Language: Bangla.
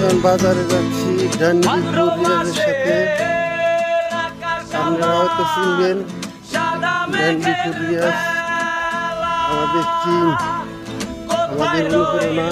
এখন বাজারে যাচ্ছি ডান্ডি ভাদ্র রিয়াজের মাসে সাথে আপনারাও তো শুনবেন ডান্ডি আমাদের টিম। আমাদের অনুপ্রেরণা